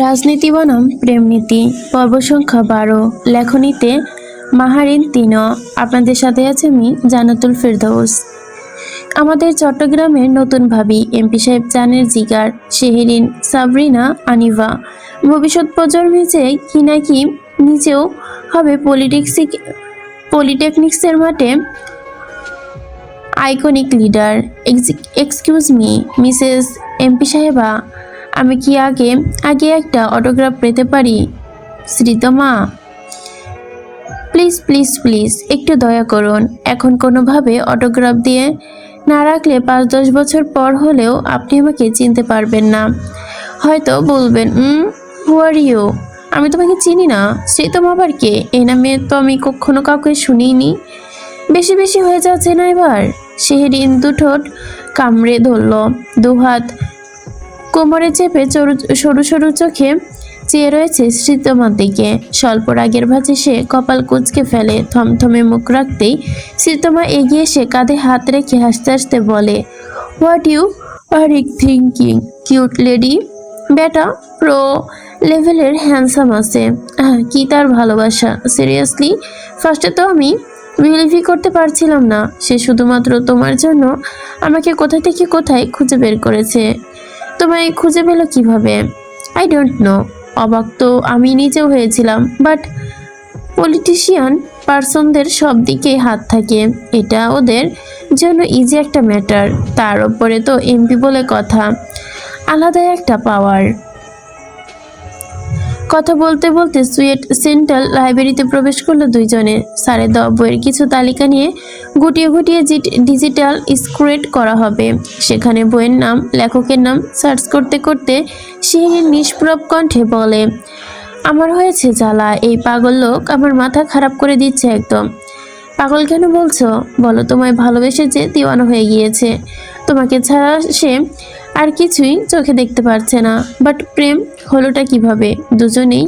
রাজনীতি বনাম প্রেমনীতি পর্ব সংখ্যা বারো, লেখনীতে মাহারিন তিন আপনাদের সাথে আছে আমি জানাতুল ফেরদৌস। আমাদের চট্টগ্রামের নতুন ভাবি, এমপি সাহেব চানের জিগার, শেহরিন, সাবরিনা, আনিভা। ভবিষ্যৎ প্রজন্মে যে কি নাকি নিজেও হবে পলিটিক্স পলিটেকনিক্সের মাঠে iconic leader excuse me Mrs MP সাহেবা আমি কি আগে আগে একটা অটোগ্রাফ পেতে পারি? শ্রীতমা প্লিজ প্লিজ প্লিজ, একটু দয়া করুন। এখন কোনোভাবে অটোগ্রাফ দিয়ে না রাখলে পাঁচ দশ বছর পর হলেও আপনি আমাকে চিনতে পারবেন না। হয়তো বলবেন হু আর ইউ আমি তোমাকে চিনি না। শ্রীতম আবার কে? এই নামে তো আমি কখনো কাউকে শুনিনি। বেশি বেশি হয়ে যাচ্ছে না এবার? শেহরিন দুঠোঁট কামড়ে ধরল। দুহাত কোমরে চেপে সরু সরু চোখে চেয়ে রয়েছে শ্রীতমার দিকে। স্বল্প রাগের ভাঁজে সে কপাল কুচকে ফেলে থমথমে মুখ রাখতেই শ্রীতমা এগিয়ে এসে কাঁধে হাত রেখে হাসতে হাসতে বলে হোয়াট ইউ আর ইক থিঙ্কিং কিউট লেডি বেটা প্রো লেভেলের হ্যান্ডসাম আছে। আহ, কি তার ভালোবাসা? সিরিয়াসলি ফার্স্টে তো আমি বিলিভই করতে পারছিলাম না। সে শুধুমাত্র তোমার জন্য আমাকে কোথা থেকে কোথায় খুঁজে বের করেছে? তোমায় খুঁজে পেল কীভাবে? আই ডোন্ট নো অবাক তো আমি নিজেও হয়েছিলাম বাট পলিটিশিয়ান পার্সনদের সব দিকে হাত থাকে। এটা ওদের জন্য ইজি একটা ম্যাটার তার ওপরে তো এমপি বলে কথা। আলাদা একটা পাওয়ার কথা বলতে বলতে সুয়েট সেন্ট্রাল লাইব্রেরিতে প্রবেশ করল দুইজনে। সাড়ে দ বইয়ের কিছু তালিকা নিয়ে গুটিয়ে গুটিয়ে জিট- ডিজিটাল স্ক্রেট করা হবে। সেখানে বইয়ের নাম, লেখকের নাম সার্চ করতে করতে সে নিষ্প্রব কণ্ঠে বলে, আমার হয়েছে জ্বালা, এই পাগল লোক আমার মাথা খারাপ করে দিচ্ছে একদম। পাগল কেন বলছো? বলো তোমায় ভালোবেসে যে দিওয়ানো হয়ে গিয়েছে। তোমাকে ছাড়া সে আর কিছুই চোখে দেখতে পারছে না। বাট প্রেম হলোটা কীভাবে? দুজনেই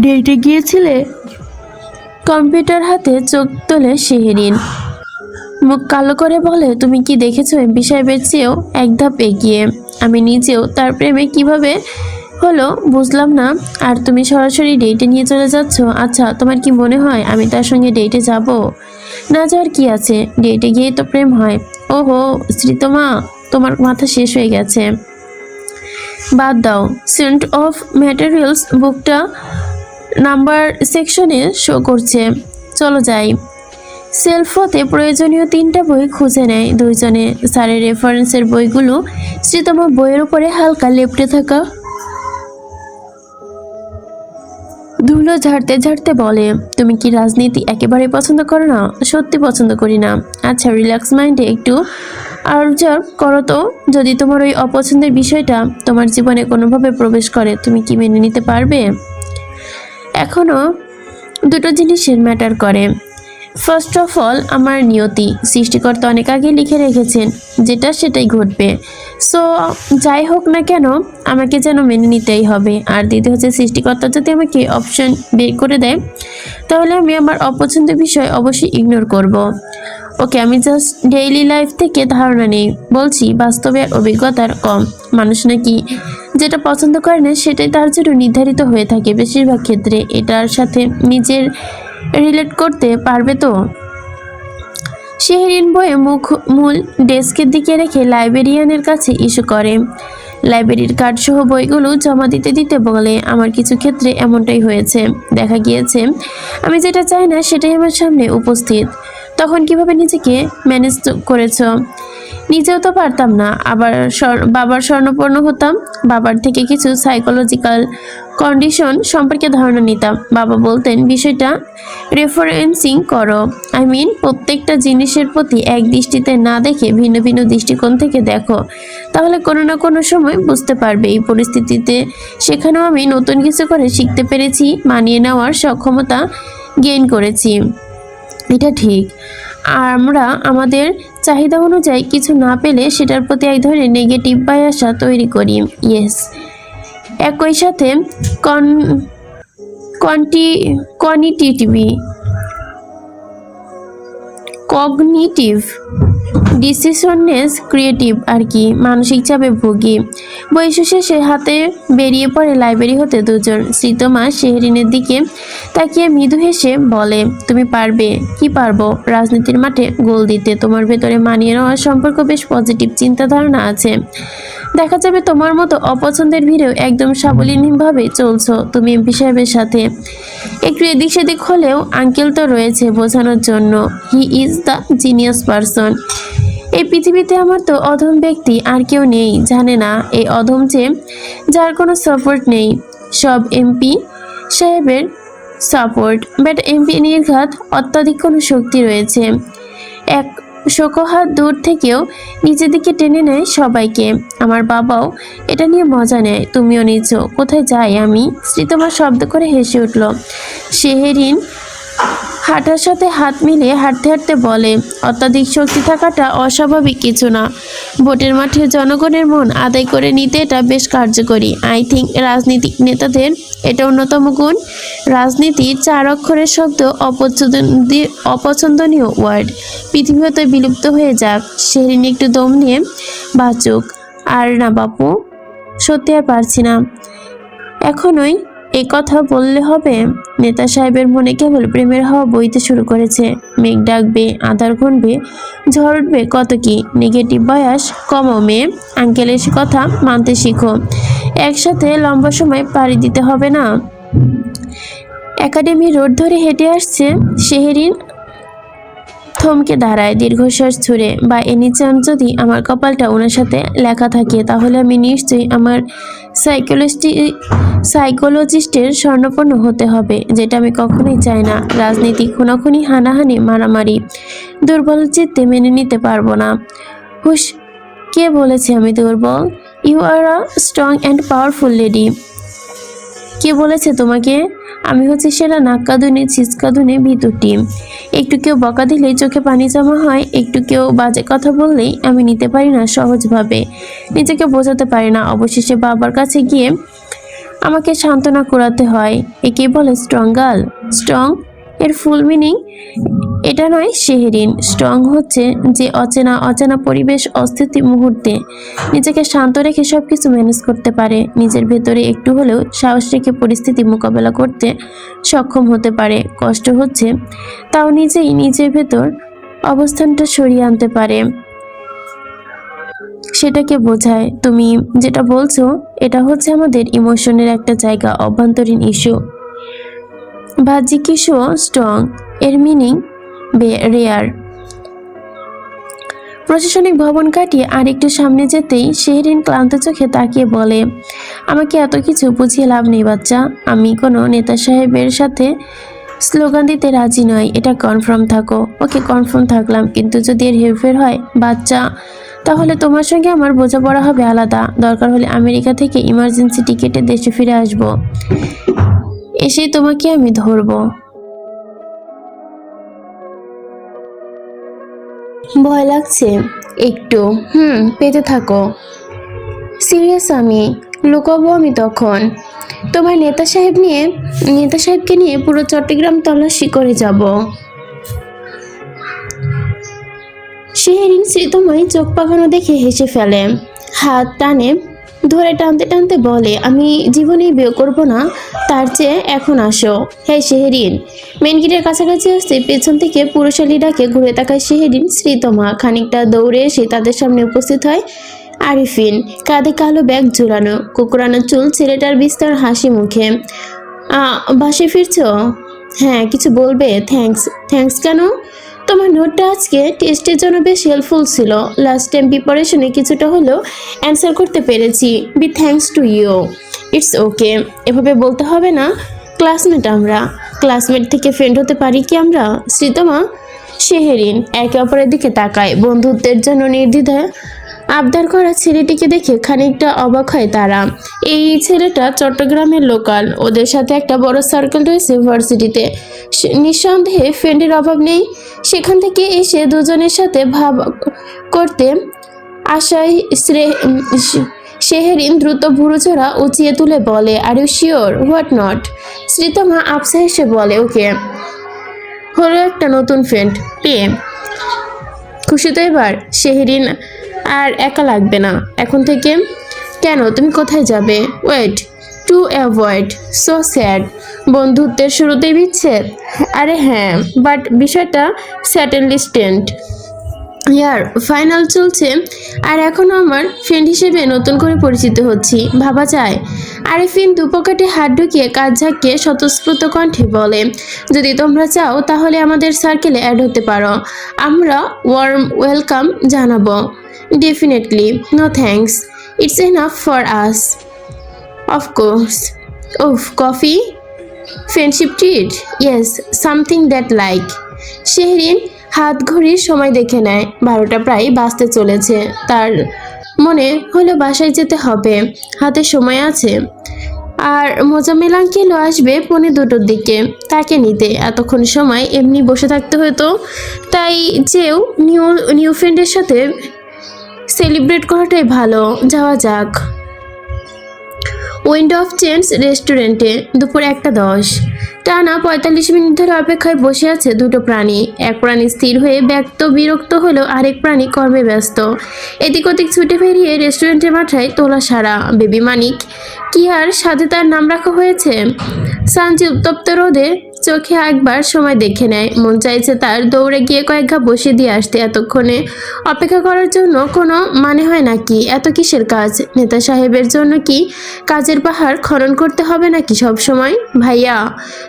ডেটে গিয়েছিলে? কম্পিউটার হাতে চোখ তোলে শেহরিন। মুখ কালো করে বলে তুমি কি দেখেছ এমপি সাহেবের চেয়েও এক ধাপ এগিয়ে? আমি নিজেও তার প্রেমে কীভাবে হলো বুঝলাম না। আর তুমি সরাসরি ডেটে নিয়ে চলে যাচ্ছ? আচ্ছা তোমার কি মনে হয় আমি তার সঙ্গে ডেটে যাব? না যাওয়ার কি আছে? ডেটে গিয়ে তো প্রেম হয়। ওহো শ্রীতমা তোমার মাথা শেষ হয়ে গেছে। বাদ দাও সেন্ট অফ ম্যাটেরিয়ালস বুকটা নাম্বার সেকশনে শো করছে। চলো যাই। সেলফতে প্রয়োজনীয় তিনটা বই খুঁজে নেয় দুইজনে। স্যারের রেফারেন্সের বইগুলো শ্রীতমা বইয়ের উপরে হালকা লেপটে থাকা ধুলো ঝাড়তে ঝাড়তে বলে, তুমি কি রাজনীতি একেবারে পছন্দ করো না? সত্যি পছন্দ করি না। আচ্ছা রিল্যাক্স মাইন্ডে একটু অবজার্ভ করো তো। যদি তোমার ওই অপছন্দের বিষয়টা তোমার জীবনে কোনোভাবে প্রবেশ করে, তুমি কি মেনে নিতে পারবে? এখনও দুটো জিনিসের ম্যাটার করে। ফার্স্ট অফ অল আমার নিয়তি, সৃষ্টিকর্তা অনেক আগে লিখে রেখেছেন, যেটা সেটাই ঘটবে। সো যাই হোক না কেন, আমাকে যেন মেনে নিতেই হবে। আর দ্বিতীয় হচ্ছে, সৃষ্টিকর্তা যদি আমাকে অপশন বের করে দেয়, তাহলে আমি আমার অপছন্দের বিষয় অবশ্যই ইগনোর করব। ওকে আমি জাস্ট ডেইলি লাইফ থেকে ধারণা নেই। বলছি, বাস্তবে আর অভিজ্ঞতার কম। মানুষ নাকি যেটা পছন্দ করে না, সেটাই তার জন্য নির্ধারিত হয়ে থাকে বেশিরভাগ ক্ষেত্রে। এটার সাথে নিজের রিলেট করতে পারবে তো? শেহরিন বইয়ে মুখ, মূল ডেস্কের দিকে রেখে লাইব্রেরিয়ানের কাছে ইস্যু করে। লাইব্রেরির কার্ডসহ বইগুলো জমা দিতে দিতে বলে, আমার কিছু ক্ষেত্রে এমনটাই হয়েছে, দেখা গিয়েছে। আমি যেটা চাই না সেটাই আমার সামনে উপস্থিত। তখন কীভাবে নিজেকে ম্যানেজ করেছ? নিজেও তো পারতাম না। আবার বাবার স্বর্ণপর্ণ হতাম। বাবার থেকে কিছু সাইকোলজিক্যাল কন্ডিশন সম্পর্কে ধারণা নিতাম। বাবা বলতেন, বিষয়টা রেফারেন্সিং করো। আই মিন প্রত্যেকটা জিনিসের প্রতি এক দৃষ্টিতে না দেখে ভিন্ন ভিন্ন দৃষ্টিকোণ থেকে দেখো। তাহলে কোনো না কোনো সময় বুঝতে পারবে। এই পরিস্থিতিতে সেখানেও আমি নতুন কিছু করে শিখতে পেরেছি, মানিয়ে নেওয়ার সক্ষমতা গেইন করেছি। এটা ঠিক। আমরা আমাদের চাহিদা অনুযায়ী কিছু না পেলে সেটার প্রতি এক ধরনের নেগেটিভ বায়াসা তৈরি করি। ইয়েস একই সাথে কন কন্টি কনিটিভি কগনিটিভ ডিসিশনেস ক্রিয়েটিভ আর কি, মানসিক চাপে ভুগি। বৈশ্য শেষে হাতে বেরিয়ে পড়ে লাইব্রেরি হতে দুজন। শ্রীতমা শেহরিনের দিকে তাকিয়ে মৃদু হেসে বলে, তুমি পারবে, কি পারব? রাজনীতির মাঠে গোল দিতে তোমার ভেতরে মানিয়ে নেওয়ার সম্পর্ক বেশ পজিটিভ চিন্তাধারণা আছে। দেখা যাবে তোমার মতো অপছন্দের ভিড়েও একদম সাবলীনভাবে চলছো তুমি এমপি সাহেবের সাথে। একটু এদিক সেদিক হলেও আঙ্কেল তো রয়েছে বোঝানোর জন্য। He is the genius person এই পৃথিবীতে আমার তো অধম ব্যক্তি আর কেউ নেই, জানে না এই অধম যে, যার কোনো সাপোর্ট নেই। সব এমপি সাহেবের সাপোর্ট বাট এমপি নির্ঘাত অত্যাধিক কোনো শক্তি রয়েছে। এক শোকহাত দূর থেকেও নিচের দিকে টেনে নেয় সবাইকে। আমার বাবাও এটা নিয়ে মজা নেয়, তুমিও নিচ্ছ কোথায় যাই আমি? শ্রীতমা শব্দ করে হেসে উঠল। শেহেরিন হাঁটার সাথে হাত মিলিয়ে হাঁটতে হাঁটতে বলে, অত্যাধিক শক্তি থাকাটা অস্বাভাবিক কিছু না। ভোটের মাঠে জনগণের মন আদায় করে নিতে এটা বেশ কার্যকরী। আই থিঙ্ক রাজনীতিক নেতাদের এটা অন্যতম গুণ। রাজনীতির চার অক্ষরের শব্দ অপছন্দ- অপছন্দনীয় ওয়ার্ড পৃথিবী হতে বিলুপ্ত হয়ে যাক সেরিন একটু দম নিয়ে বাঁচুক। আর না বাপু, সত্যি আর পারছি না। এখনই এ কথা বললে হবে? নেতা সাহেবের মনে কেবল প্রেমের হাওয়া বইতে শুরু করেছে। মেঘ ডাকবে, আধার ঘনবে ঝড় উঠবে, কত কি? নেগেটিভ বয়স, কমও মেয়ে। আঙ্কেলের কথা মানতে শিখো। একসাথে লম্বা সময় পাড়ি দিতে হবে না? একাডেমি রোড ধরে হেঁটে আসছে, শেহেরিন থমকে দাঁড়ায় দীর্ঘশ্বাস ছুড়ে বা এনি চান যদি আমার কপালটা ওনার সাথে লেখা থাকে, তাহলে আমি নিশ্চয়ই আমার সাইকোলজিস্টি সাইকোলজিস্টের স্বর্ণপন্ন হতে হবে, যেটা আমি কখনোই চাই না। রাজনীতি খুনাখুনি, হানাহানি, মারামারি, দুর্বল চিত্তে মেনে নিতে পারব না। হুশ, কে বলেছে আমি দুর্বল? You are a strong and powerful lady কে বলেছে তোমাকে? আমি হচ্ছে সেরা নাক্কাদুনে ভিতু টিম। একটু কেউ বকা দিলেই চোখে পানি জমা হয়, একটু কেউ বাজে কথা বললেই আমি নিতে পারি না সহজভাবে। নিজেকে বোঝাতে পারি না, অবশেষে বাবার কাছে গিয়ে আমাকে সান্ত্বনা করাতে হয়। একে বলে স্ট্রং গার্ল স্ট্রং এর ফুল মিনিং এটা নয় শেহরিন। স্ট্রং হচ্ছে যে অচেনা অচেনা পরিবেশ, অস্থিতি মুহূর্তে নিজেকে শান্ত রেখে সব কিছু ম্যানেজ করতে পারে। নিজের ভেতরে একটু হলেও সাহস রেখে পরিস্থিতি মোকাবেলা করতে সক্ষম হতে পারে। কষ্ট হচ্ছে তাও নিজেই নিজের ভেতর অবস্থানটা সরিয়ে আনতে পারে। সেটাকে বোঝায়, তুমি যেটা বলছো, এটা হচ্ছে আমাদের ইমোশনের একটা জায়গা, অভ্যন্তরীণ ইস্যু বাহ্যিক ইস্যু স্ট্রং, এর মিনিং রেয়ার প্রশাসনিক ভবন কাটিয়ে আরেকটু সামনে যেতেই শেহরিন ক্লান্ত চোখে তাকিয়ে বলে, আমাকে এত কিছু বুঝিয়ে লাভ নেই, বাচ্চা। আমি কোনো নেতা সাহেবের সাথে স্লোগান দিতে রাজি নয় এটা কনফার্ম থাকো। ওকে কনফার্ম থাকলাম, কিন্তু যদি এর হেরফের হয়, বাচ্চা, তাহলে তোমার সঙ্গে আমার বোঝাপড়া হবে আলাদা। দরকার হলে আমেরিকা থেকে ইমার্জেন্সি টিকেটে দেশে ফিরে আসব। এসেই তোমাকে আমি ধরবো। ভয় লাগছে? একটু। হুম, পেতে থাকো। সিরিয়াস আমি, লুকাবো আমি তখন। তোমার নেতা সাহেব নিয়ে, নেতা সাহেবকে নিয়ে পুরো চট্টগ্রাম তল্লাশি করে যাব। শেহরিন স্মৃতময় চোখ পাকানো দেখে হেসে ফেলে। হাত টানে ধরে টানতে টানতে বলে, আমি জীবনেই বিয়ে করব না, তার চেয়ে এখন আসো। হ্যাঁ শেহরিন। মেন গেটের কাছাকাছি আসতে পেছন থেকে পুরুষালী ডাকে ঘুরে তাকায় শেহরিন, শ্রীতমা। খানিকটা দৌড়ে এসে তাদের সামনে উপস্থিত হয় আরিফিন। কাঁধে কালো ব্যাগ ঝুলানো, কুকুরানো চুল, ছেলেটার বিস্তার হাসি মুখে। বাসে ফিরছো? হ্যাঁ কিছু বলবে? থ্যাঙ্কস। থ্যাঙ্কস কেন? তোমার নোটটা আজকে টেস্টের জন্য বেশ হেল্পফুল ছিল। লাস্ট টাইম প্রিপারেশনে কিছুটা হলেও অ্যান্সার করতে পেরেছি। Be thanks to you it's okay এভাবে বলতে হবে না। ক্লাসমেট আমরা। ক্লাসমেট থেকে ফ্রেন্ড হতে পারি কি আমরা? শ্রীতমা শেহেরিন একে অপরের দিকে তাকায়। বন্ধুত্বের জন্য নির্দ্বিধায় আবদার করা ছেলেটিকে দেখে খানিকটা অবাক হয় তারা। এই ছেলেটা চট্টগ্রামের লোকাল। ওদের সাথে একটা বড় সার্কেল রয়েছে ভার্সিটিতে নিঃসন্দেহে ফ্রেন্ডের অভাব নেই। সেখান থেকে এসে দুজনের সাথে ভাব করতে আশায় শেহরিন দ্রুত ভুরুচোরা উঁচিয়ে তুলে বলে are you sure what not Sreetama Afsa এসে বলে ওকে হলো একটা নতুন ফ্রেন্ড পেয়ে খুশি তো এবার শেহরিন আর একা লাগবে না। এখন থেকে, কেন? তুমি কোথায় যাবে? Wait to avoid so sad বন্ধুত্বের শুরুতেই বিচ্ছেদ? আরে হ্যাঁ বাট বিষয়টা স্যাটেনলি স্টেন্ট ইয়ার ফাইনাল চলছে। আর এখনও আমার ফ্রেন্ড হিসেবে নতুন করে পরিচিত হচ্ছি, ভাবা যায়। আরিফিন দুপকেটে হাত ঢুকিয়ে কাজ ঝাঁকিয়ে স্বতঃস্ফূর্ত কণ্ঠে বলে, যদি তোমরা চাও, তাহলে আমাদের সার্কেলে অ্যাড হতে পারো। আমরা ওয়ার্ম ওয়েলকাম জানাব। Definitely no thanks it's enough for us of course of coffee friendship treat yes something that like Shehrin হাত ঘড়ির সময় দেখে নেয়। বারোটা প্রায় বাজতে চলেছে। তার মনে হলো বাসায় যেতে হবে। হাতে সময় আছে। আর মোজামেল আঙ্কেলও আসবে পৌনে দুটোর দিকে। তাকে নিতে। এতক্ষণ সময় এমনি বসে থাকতে হতো। তাই যেও নিউ নিউ ফ্রেন্ডের সাথে সেলিব্রেট করাটাই ভালো। যাওয়া যাক। উইন্ডো অফ চেঞ্জ রেস্টুরেন্টে দুপুর একটা দশ। টানা পঁয়তাল্লিশ মিনিট ধরে অপেক্ষায় বসে আছে দুটো প্রাণী। এক প্রাণী স্থির হয়ে ব্যক্ত বিরক্ত হলেও আরেক প্রাণী কর্মে ব্যস্ত। এদিক ওদিক ছুটে ফেরিয়ে রেস্টুরেন্টের মাথায় তোলা সারা। বেবি মানিক কি আর সাথে তার নাম রাখা হয়েছে? সানজি উত্তপ্ত রোদে চোখে একবার সময় দেখে নেয়। মন চাইছে তার দৌড়ে গিয়ে কয়েক ঘা বসে দিয়ে আসতে এতক্ষণে। অপেক্ষা করার জন্য কোনো মানে হয় নাকি? এত কিসের কাজ? নেতা সাহেবের জন্য কি কাজের পাহাড় খনন করতে হবে নাকি সব সময়? ভাইয়া,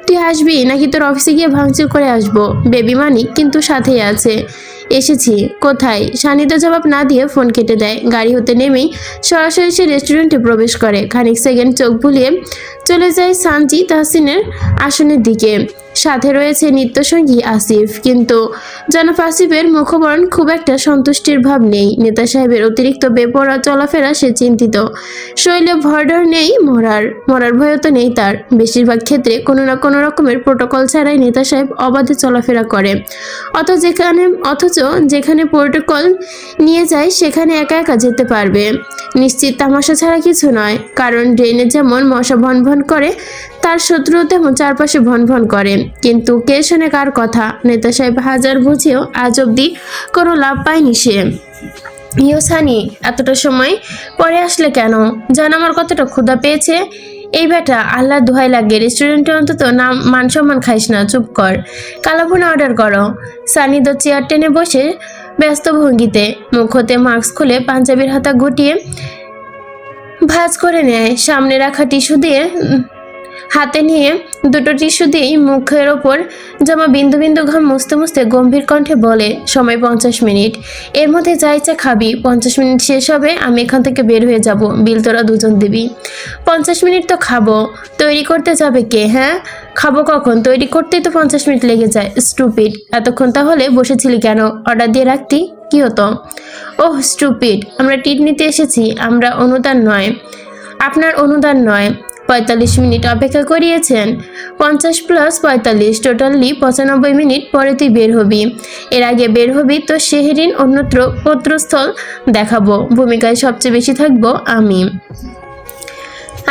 তুই আসবি? নাকি তোর অফিসে গিয়ে ভাঙচুর করে আসব? বেবি মানিক কিন্তু সাথেই আছে। এসেছি। কোথায়? সানিদা জবাব না দিয়ে ফোন কেটে দেয়। গাড়ি হতে নেমেই সরাসরি সে রেস্টুরেন্টে প্রবেশ করে। খানিক সেকেন্ড চোখ ভুলিয়ে চলে যায় সানজি তাহসিনের আসনের দিকে। সাথে রয়েছে নৃত্যসঙ্গী আসিফ। কিন্তু জনাব আসিফের মুখবরণ খুব একটা সন্তুষ্টির ভাব নেই। নেতা সাহেবের অতিরিক্ত বেপরোয়া চলাফেরা সে চিন্তিত। শৈলে ভরডর নেই মরার। মরার ভয়ও তো নেই তার। বেশিরভাগ ক্ষেত্রে কোনো না কোনো রকমের প্রোটোকল ছাড়াই নেতা সাহেব অবাধে চলাফেরা করে। অত যেখানে, অথচ যেখানে প্রোটোকল নিয়ে যায়, সেখানে একা একা যেতে পারবে। নিশ্চিত তামাশা ছাড়া কিছু নয়। কারণ ড্রেনে যেমন মশা ভন ভন করে তার শত্রু তেমন চারপাশে ভন ভন করে। কিন্তু কে শোনে কার কথা? নেতা সাহেব হাজার বুঝেও আজ অব্দি কোনো লাভ পায়নি সে। ইয়ো সানি, এতটা সময় পরে আসলে কেন? জান আমার কতটা ক্ষুধা পেয়েছে? এই বেটা আল্লাহ দোহাই লাগে রেস্টুরেন্টে অন্তত নাম, মান সম্মান খাইস না, চুপ কর। কালাভুনা অর্ডার করো। সানি তো চেয়ার টেনে বসে ব্যস্ত ভঙ্গিতে, মুখ হতে মাস্ক খুলে পাঞ্জাবির হাতা গুটিয়ে ভাঁজ করে নেয়। সামনে রাখা টিস্যু দিয়ে হাতে নিয়ে দুটো টিস্যু দিয়েই মুখের ওপর জমা বিন্দু বিন্দু ঘাম মুছতে মুছতে গম্ভীর কণ্ঠে বলে, সময় পঞ্চাশ মিনিট। এর মধ্যে যা ইচ্ছা খাবি। পঞ্চাশ মিনিট শেষ হবে, আমি এখান থেকে বের হয়ে যাব। বিল তোরা দুজন দিবি। পঞ্চাশ মিনিট তো খাব। তৈরি করতে যাবে কে হ্যাঁ? খাব কখন? তৈরি করতেই তো পঞ্চাশ মিনিট লেগে যায়। স্টুপিড। এতক্ষণ তাহলে বসেছিলি কেন? অর্ডার দিয়ে রাখতি? কী হতো? Oh, stupid. আমরা টিট নিতে এসেছি। আমরা অনুদান নয়। আপনার অনুদান নয়। পঁয়তাল্লিশ মিনিট অপেক্ষা করিয়েছেন। পঞ্চাশ প্লাস পঁয়তাল্লিশ টোটালি পঁচানব্বই মিনিট পরে তুই বের হবি। এর আগে বের হবি তো শেহরিন অন্যত্র পত্রস্থল দেখাবো। ভূমিকায় সবচেয়ে বেশি থাকব আমি।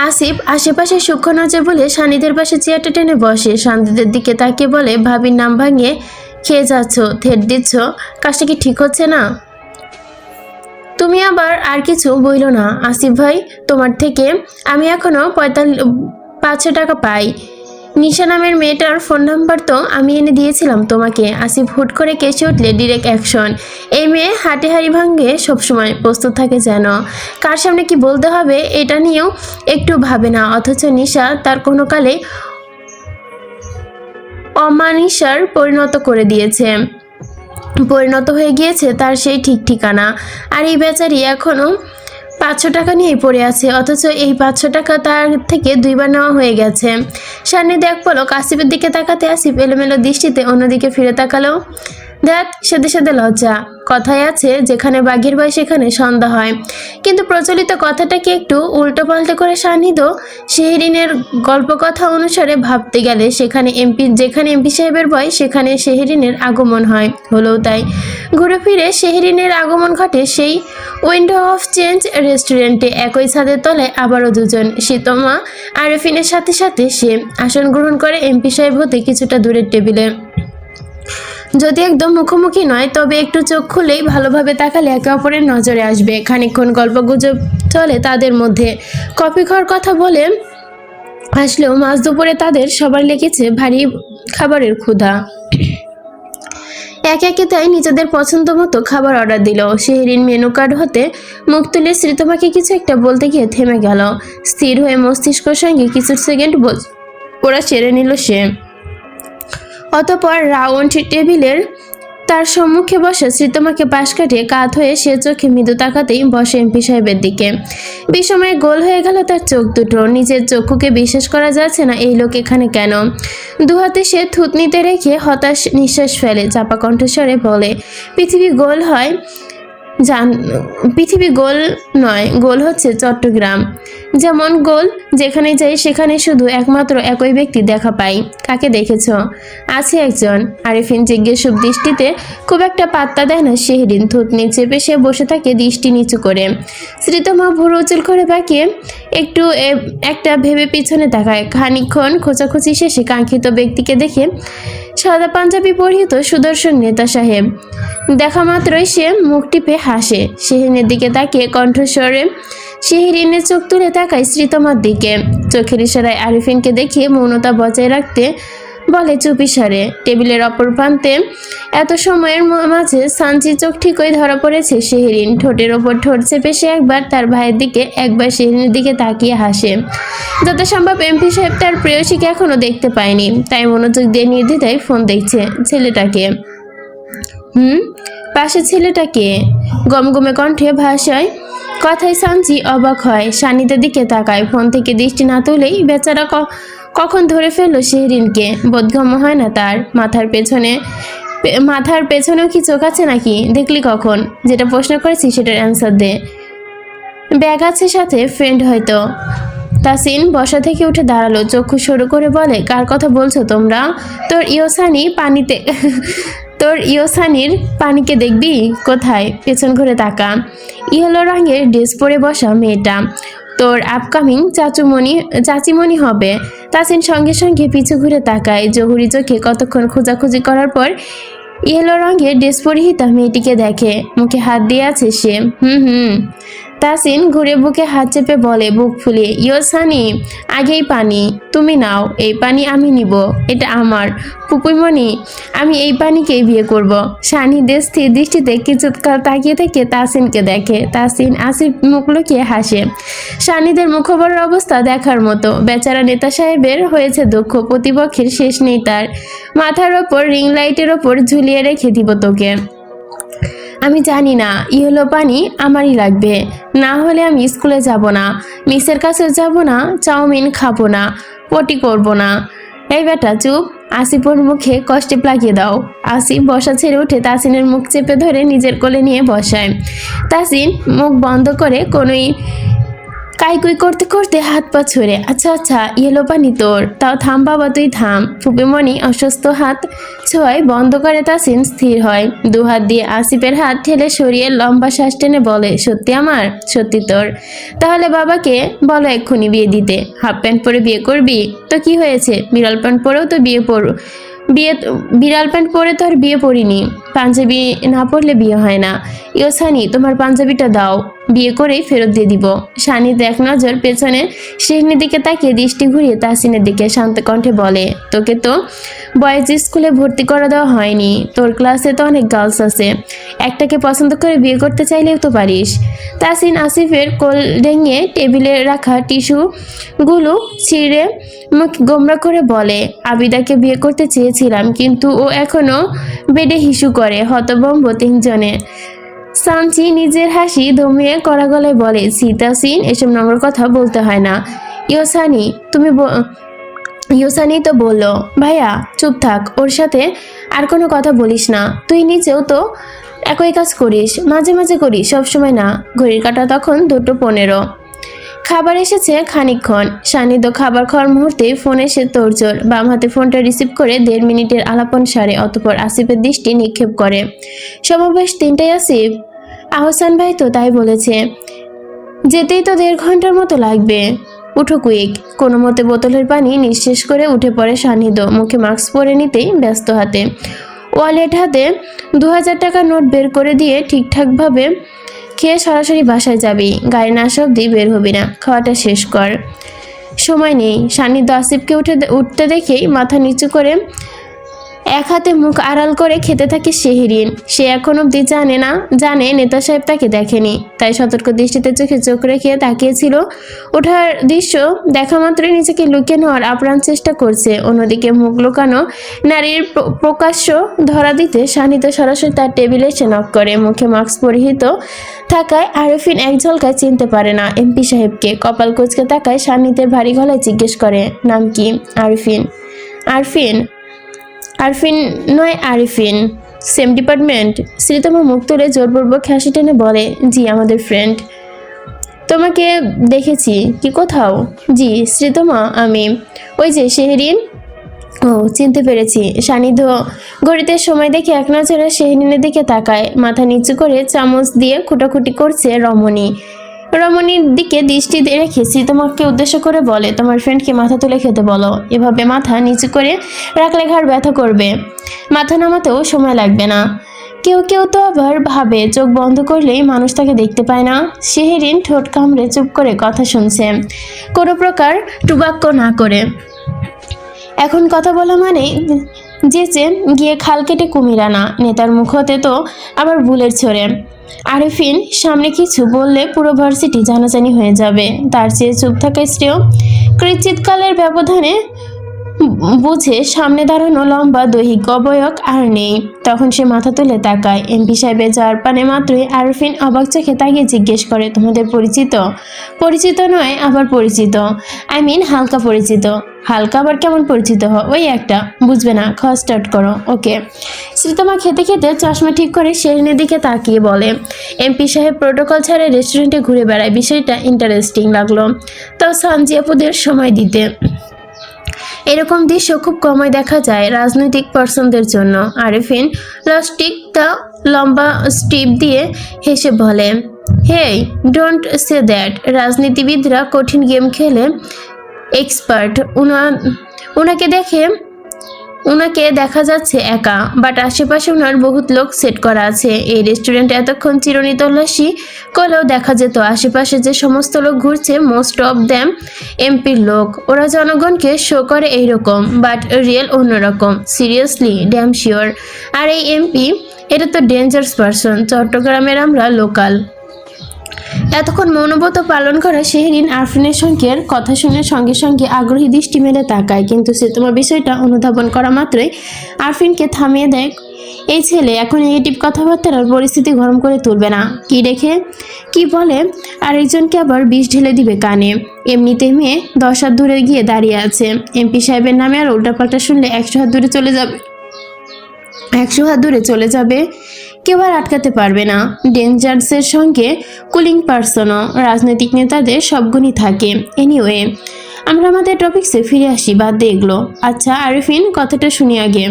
আসিফ আশেপাশে সূক্ষ্ম নজর বলে সানিদের পাশে চেয়ারটা টেনে বসে। শান্তিদের দিকে তাকিয়ে বলে, ভাবির নাম ভাঙিয়ে খেয়ে যাচ্ছ, থেট দিচ্ছ, কাজটা কি ঠিক হচ্ছে না? তুমি আবার আর কিছু বইল না, আসিফ ভাই। তোমার থেকে আমি এখনও পঁয়তাল্লিশ পাঁচশো টাকা পাই। নিশা নামের মেয়েটার ফোন নাম্বার তো আমি এনে দিয়েছিলাম তোমাকে। আসিফ হুট করে কেসে উঠলে ডিরেক্ট অ্যাকশন এই মেয়ে হাটে হাড়ি ভাঙ্গে সবসময় প্রস্তুত থাকে যেন। কার সামনে কি বলতে হবে এটা নিয়েও একটু ভাবে না। অথচ নিশা তার কোনো কালে অমানিসার পরিণত করে দিয়েছে। পরিণত হয়ে গিয়েছে তার সেই ঠিক ঠিকানা। আর এই বেচারি এখনও পাঁচশো টাকা নিয়েই পড়ে আছে, অথচ এই পাঁচশো টাকা তার থেকে দুইবার নেওয়া হয়ে গেছে। সামনে দেখ পলক, আসিফের দিকে তাকাতে আসিফ এলোমেলো দৃষ্টিতে অন্যদিকে ফিরে তাকালো। দেখ সাথে সাথে লজ্জা। কথায় আছে, যেখানে বাঘের ভয়, সেখানে সন্ধ্যা হয়। কিন্তু প্রচলিত কথাটাকে একটু উল্টো পাল্টে করে সান্নিধ্য শেহরিনের গল্প কথা অনুসারে ভাবতে গেলে সেখানে এমপি, যেখানে এমপি সাহেবের ভয়, সেখানে শেহরিনের আগমন হয়। হলেও তাই ঘুরে ফিরে শেহরিনের আগমন ঘটে সেই উইন্ডো অফ চেঞ্জ রেস্টুরেন্টে। একই ছাদের তলায় আবারও দুজন শীতমা আরেফিনের সাথে সাথে সে। আসন গ্রহণ করে এমপি সাহেব হতে কিছুটা দূরের টেবিলে। যদি একদম মুখোমুখি নয়, তবে একটু চোখ খুলেই ভালোভাবে তাকালে একে অপরের নজরে আসবে। খানিকক্ষণ গল্প গুজব চলে তাদের মধ্যে। কপি খাওয়ার কথা বলে আসলেও মাঝ দুপুরে তাদের সবার লেগেছে ভারী খাবারের ক্ষুধা। একে একে তাই নিজেদের পছন্দ মতো খাবার অর্ডার দিল। শেহরিন মেনু কার্ড হতে মুখ তুলে শ্রীতমাকে কিছু একটা বলতে গিয়ে থেমে গেল। স্থির হয়ে মস্তিষ্কর সঙ্গে কিছু সেকেন্ড ওরা সেরে নিল সে। অতপর রাউন্ড টেবিলের তার সম্মুখে বসে শ্রীতমাকে পাশ কাটিয়ে কাত হয়ে সে চোখে মৃদু তাকাতেই বসে এমপি সাহেবের দিকে। বিসময়ে গোল হয়ে গেল তার চোখ দুটো। নিজের চক্ষুকে বিশ্বাস করা যাচ্ছে না এই লোক এখানে কেন? দুহাতে সে থুতনিতে রেখে হতাশ নিঃশ্বাস ফেলে, চাপা কণ্ঠস্বরে বলে, পৃথিবী গোল হয় জান পৃথিবী গোল নয়, গোল হচ্ছে চট্টগ্রাম। যেমন গোল যেখানে যাই সেখানে শুধু একমাত্র একই ব্যক্তি দেখা পাই। কাকে দেখেছ? আছে একজন। আরিফিন জিজ্ঞেসুপ দৃষ্টিতে খুব একটা পাত্তা দেয় না শেহরিন। থুতনি চেপে সে বসে থাকে দৃষ্টি নিচু করে। শ্রীতমা ভুরু উচুল করে বাকিয়ে একটু একটা ভেবে পিছনে তাকায়। খানিকক্ষণ খোঁচাখুচি শেষে কাঙ্ক্ষিত ব্যক্তিকে দেখে সাদা পাঞ্জাবি পরিহিত সুদর্শন নেতা সাহেব। দেখা মাত্রই সে মুখ টিপে হাসে। শেহিনের দিকে তাকিয়ে কণ্ঠস্বরে শেহরিনের চোখ তুলে তাকায় শ্রীতমার দিকে। চোখের ইশারায় আরিফিনকে দেখিয়ে মৌনতা বজায় রাখতে বলে চুপিসারে টেবিলের অপর প্রান্তে এত সময়ের মাঝে সাঞ্চি চোখ ঠিকই ধরা পড়েছে শেহরিন। ঠোঁটের ওপর ঠোঁট চেপে সে একবার তার ভাইয়ের দিকে, একবার শেহরিনের দিকে তাকিয়ে হাসে। যত সম্ভব এমপি সাহেব তার প্রেয়সীকে এখনও দেখতে পায়নি। তাই মনোযোগ দিয়ে নির্দ্বিধায় ফোন দেখছে ছেলেটাকে। হুম? পাশে ছেলেটাকে? গমগমে কণ্ঠে ভাষায় কথায় সাঞ্চি অবাক হয়। সানিদের দিকে তাকায়। ফোন থেকে দৃষ্টি না তুলেই বেচারা কখন ধরে ফেলল শেহরিনকে বোধগম্য হয় না তার? মাথার পেছনে মাথার পেছনেও কি চোখ আছে নাকি? দেখলি কখন? যেটা প্রশ্ন করেছি সেটার অ্যান্সার দে। ব্যাগ আছে সাথে ফ্রেন্ড হয়তো। তাসিন বসা থেকে উঠে দাঁড়াল, চক্ষু সরু করে বলে, কার কথা বলছো তোমরা? তোর ইয়োসানি পানিতে তোর ইয়োসানির পানিকে দেখবি? কোথায়? পেছন ঘুরে তাকা। ইয়েলো রঙের ড্রেস পরে বসা মেয়েটা। তোর আপকামিং চাচুমণি, চাচিমণি হবে। তাসিন সঙ্গে সঙ্গে পিছু ঘুরে তাকায়। জহুরি চোখে কতক্ষণ খোঁজাখুঁজি করার পর ইয়েলো রঙের ড্রেস পরিহিতা মেয়েটিকে দেখে। মুখে হাত দিয়ে আছে সে। হুম হুম। তাসিন ঘুরে বুকে হাত চেপে বলে, বুক ফুলিয়ে ইয়ো সানি আগেই পানি, তুমি নাও, এই পানি আমি নিব, এটা আমার। পুকুইমণি আমি এই পানিকেই বিয়ে করব। সানি দেশ স্থির দৃষ্টিতে কিছুকাল তাকিয়ে থেকে তাসিনকে দেখে। তাসিন আসিফ মুখ লুকিয়ে হাসে। সানিদের মুখবরের অবস্থা দেখার মতো। বেচারা নেতা সাহেবের হয়েছে দুঃখ, প্রতিপক্ষের শেষ নেই তার। মাথার ওপর রিং লাইটের ওপর ঝুলিয়ে রেখে দিব তোকে। আমি জানি না ইহলো পানি আমারই লাগবে। না হলে আমি স্কুলে যাব না, মিসের কাছে যাব না, চাউমিন খাব না, পটি করব না। এই বেটা, চুপ। আসিফর মুখে কষ্টে প্লাগিয়ে দাও। আসিফ বসা ছেড়ে উঠে তাসিনের মুখ চেপে ধরে নিজের কোলে নিয়ে বসায়। তাসিন মুখ বন্ধ করে কোনোই কাইকুই করতে করতে হাত পা ছড়ে আচ্ছা আচ্ছা ইয়েলো পানি তোর, তাও থাম বাবা, তুই থাম। ফুপিমণি অসুস্থ হাত ছোঁয়ায় বন্ধ করে তাসিন স্থির হয়। দু হাত দিয়ে আসিফের হাত ঠেলে সরিয়ে লম্বা শ্বাস টেনে বলে, সত্যি আমার? সত্যি তোর? তাহলে বাবাকে বলো এক্ষুনি বিয়ে দিতে। হাফ প্যান্ট পরে বিয়ে করবি? তো কি হয়েছে? বিড়াল প্যান্ট পরেও তো বিয়ে পড়, বিয়ে, বিড়াল প্যান্ট পরে তো আর বিয়ে পড়িনি। পাঞ্জাবি না পরলে বিয়ে হয় না। ইও সানি তোমার পাঞ্জাবিটা দাও। বিয়ে করেই ফেরত দিয়ে দিব। সানি এক নজর পেছনে শেহনের দিকে তাকিয়ে দৃষ্টি ঘুরিয়ে তাসিনের দিকে শান্ত কণ্ঠে বলে, তোকে তো বয়েজ স্কুলে ভর্তি করা দেওয়া হয়নি। তোর ক্লাসে তো অনেক গার্লস আছে। একটাকে পছন্দ করে বিয়ে করতে চাইলেও তো পারিস। তাসিন আসিফের কোল ডেঙে টেবিলে রাখা টিস্যুগুলো ছিঁড়ে মুখ গোমরা করে বলে, আবিদাকে বিয়ে করতে চেয়েছিলাম, কিন্তু ও এখনও বেডে হিসু করে হতবম্ব তিনজনে। সানচি নিজের হাসি ধমিয়ে কড়া গলায় বলে সীতাসিন এসব নম্বর কথা বলতে হয় না। ইয়োসানি, তুমি ইয়োসানি তো বলল, ভাইয়া, চুপ থাক, ওর সাথে আর কোনো কথা বলিস না। তুই নিচেও তো একই কাজ করিস, মাঝে মাঝে করিস, সবসময় না। ঘড়ির কাটা তখন দুটো পনেরো। খাবার এসেছে খানিকক্ষণ। সান্নিধ্য খাবার খাওয়ার মুহূর্তে ফোন এসে তোরজোর বাম হাতে ফোনটা রিসিভ করে দেড় মিনিটের আলাপন সারে, অতপর আসিফের দৃষ্টি নিক্ষেপ করে। সমাবেশ তিনটায় আসিফ, আহসান ভাই তো তাই বলেছে, যেতেই তো দেড় ঘণ্টার মতো লাগবে। উঠো কুইক, কোনো মতে বোতলের পানি নিঃশেষ করে উঠে পড়ে সান্নিধ্য, মুখে মাস্ক পরে নিতেই ব্যস্ত হাতে। ওয়ালেট হাতে দু হাজার টাকা নোট বের করে দিয়ে ঠিকঠাকভাবে খেয়ে সরাসরি বাসায় যাবি। গাড়ি না সব দিয়ে বের হবি না। খাওয়াটা শেষ কর। সময় নেই। সানিধ্য আসিফকে উঠে উঠতে দেখেই মাথা নিচু করে এক হাতে মুখ আড়াল করে খেতে থাকে শেহরিন। সে এখন অব্দি জানে না, জানে নেতা সাহেব তাকে দেখেনি। তাই সতর্ক দৃষ্টিতে চোখে চোখ রেখে তাকিয়েছিল। ওঠার দৃশ্য দেখা মাত্রই নিজেকে লুকিয়ে নেওয়ার আপ্রাণ চেষ্টা করছে। অন্যদিকে মুখ লুকানো নারীর প্রকাশ্য ধরা দিতে সান্নিধ্য সরাসরি তার টেবিলে এসে নক করে। মুখে মাস্ক পরিহিত থাকায় আরফিন এক ঝলকায় চিনতে পারে না এমপি সাহেবকে। কপাল কুচকে তাকায় সান্নিধ্যের ভারী গলায় জিজ্ঞেস করে, নাম কি? আরফিন। আরফিন আরফিন নয়, আরিফিন। সেম ডিপার্টমেন্ট শ্রীতমা মুখ তুলে জোরপূর্বক হাসি টেনে বলে, জি, আমাদের ফ্রেন্ড তোমাকে দেখেছি। কি কোথাও? জি শ্রীতমা আমি। ওই যে, শেহরিন? ও, চিনতে পেরেছি। সান্নিধ্য ঘড়িতে সময় দেখে এক নজরে শেহরিনের দিকে তাকায়। মাথা নিচু করে চামচ দিয়ে খুটাখুটি করছে রমণী। রমণীর দিকে দৃষ্টি রেখে শ্রীতমাকে উদ্দেশ্য করে বলে, তোমার ফ্রেন্ডকে মাথা তুলে খেতে বলো। এভাবে মাথা নিচু করে রাখলে ঘাড় ব্যথা করবে। মাথা নামাতেও সময় লাগবে না। কেউ কেউ তো আবার ভাবে, চোখ বন্ধ করলেই মানুষ তাকে দেখতে পায় না। শেহরিন ঠোঁট কামড়ে চুপ করে কথা শুনছে। কোনো প্রকার টুবাক্য না করে। এখন কথা বলা মানে যেচে গিয়ে খাল কেটে কুমির আনা, নেতার মুখ হতে তো আবার বুলের ছড়ে। আরিফিন সামনে কিছু বললে পুরো ভার্সিটি জানাজানি হয়ে যাবে। তার চেয়ে চুপ থাকায় শ্রেয় কৃচিৎকালের ব্যবধানে বুঝে সামনে দাঁড়ানো লম্বা দৈহিক অবয়ক আর নেই। তখন সে মাথা তুলে তাকায়। এমপি সাহেবের যাওয়ার পানে মাত্রই আরফিন অবাক চোখে তাকিয়ে জিজ্ঞেস করে, তোমাদের পরিচিত? পরিচিত নয়, আবার পরিচিত। আই মিন, হালকা পরিচিত। হালকা আবার কেমন পরিচিত হ, ওই একটা। বুঝবে না, খাওয়া স্টার্ট করো, ওকে। শ্রীতমা খেতে খেতে চশমা ঠিক করে শেরিনের দিকে তাকিয়ে বলে, এমপি সাহেব প্রোটোকল ছাড়া রেস্টুরেন্টে ঘুরে বেড়ায়। বিষয়টা ইন্টারেস্টিং লাগল। তাও সানজিয়াপুদের সময় দিতে। এরকম দৃশ্য খুব কমই দেখা যায় রাজনৈতিক পার্সনদের জন্য। আরিফিন লাস্টিকটা লম্বা স্টিপ দিয়ে হেসে বলে, হেই ডোন্ট সে দ্যাট রাজনীতিবিদরা কঠিন গেম খেলে এক্সপার্ট উনা ওনাকে দেখে ওনাকে দেখা যাচ্ছে একা বাট আশেপাশে ওনার বহুত লোক সেট করা আছে। এই রেস্টুরেন্টে এতক্ষণ চিরুনি তল্লাশি করলেও দেখা যেত, আশেপাশে যে সমস্ত লোক ঘুরছে মোস্ট অফ দ্যাম এমপির লোক। ওরা জনগণকে শো করে এইরকম বাট রিয়েল অন্যরকম। সিরিয়াসলি ড্যাম শিওর আর এই এমপি এটা তো ডেঞ্জারাস পারসন চট্টগ্রামের আমরা লোকাল এতক্ষণ মৌনব্রত পালন করা শেহরিন আরফিনের সঙ্গে কথা শুনে সঙ্গে সঙ্গে আগ্রহী দৃষ্টি মেলে তাকায়, কিন্তু সে তোমার বিষয়টা অনুধাবন করা মাত্রই আরফিনকে থামিয়ে দেয়। এই ছেলে এখন নেগেটিভ কথাবার্তার পরিস্থিতি গরম করে তুলবে না। কি রেখে কি বলে? আরেকজনকে আবার বিষ ঢেলে দিবে কানে। এমনিতে মেয়ে দশ হাত দূরে গিয়ে দাঁড়িয়ে আছে। এমপি সাহেবের নামে আর উল্টাপাল্টা শুনলে একশো হাত দূরে চলে যাবে। একশো হাত দূরে চলে যাবে? কেউ আর আটকাতে পারবে না। ডেঞ্জার্সের সঙ্গে কুলিং পার্সনও রাজনৈতিক নেতাদের সব গুণই থাকে। এনিওয়ে আমরা আমাদের টপিক্সে ফিরে আসি, বাদ দিয়ে এগুলো। আচ্ছা আরিফিন, কথাটা শুনি আগে।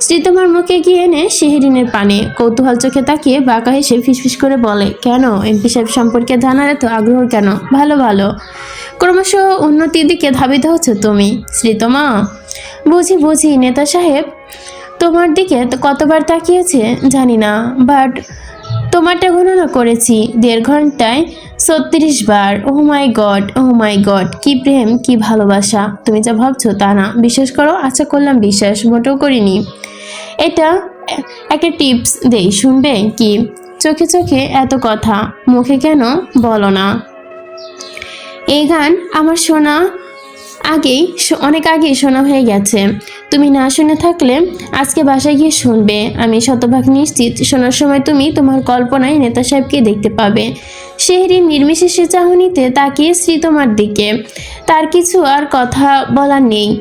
শ্রীতমার মুখে গিয়ে এনে শেহরিনের পানে, কৌতূহল চোখে তাকিয়ে বাঁকা হেসে ফিসফিস করে বলে, কেন? এমপি সাহেব সম্পর্কে জানার এত আগ্রহ কেন? ভালো ভালো। ক্রমশ উন্নতির দিকে ধাবিত হচ্ছে তুমি। শ্রীতমা বুঝি বুঝি, নেতা সাহেব। তোমার দিকে কতবার তাকিয়েছে জানি না বাট তোমারটা গণনা করেছি দেড় ঘন্টায় ছত্রিশ বার। ও মাই গড ও মাই গড কি প্রেম, কি ভালোবাসা। তুমি যা ভাবছ তা না। বিশ্বাস করো, আশা করলাম বিশ্বাস মোটেও করিনি। এটা একটা টিপস দেই, শুনবে কি? চোখে চোখে এত কথা, মুখে কেন বলো না? এই গান আমার শোনা আগেই অনেক আগেই শোনা হয়ে গেছে। তুমি না শুনে থাকলে আজকে বাসায় গিয়ে শুনবে। আমি শতভাগ নিশ্চিত শোনার সময় তুমি তোমার কল্পনায় নেতা সাহেবকে দেখতে পাবে। শেহরি নির্বিশেষে চাহনিতে তাকিয়ে শ্রী তোমার দিকে। তার কিছু আর কথা বলার নেই।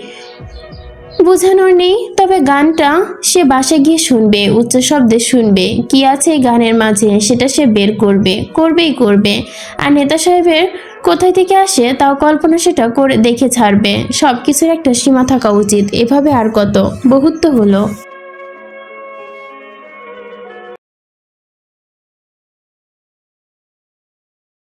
বোঝানোর নেই, তবে গানটা সে বাসে গিয়ে শুনবে, উচ্চ শব্দে শুনবে, কি আছে গানের মাঝে সেটা সে বের করবে, করবেই করবে। আর নেতা সাহেবের কোথায় থেকে আসে তাও কল্পনা সেটা করে দেখে ছাড়বে। সব কিছুর একটা সীমা থাকা উচিত, এভাবে আর কত? বহুত্ব হলো।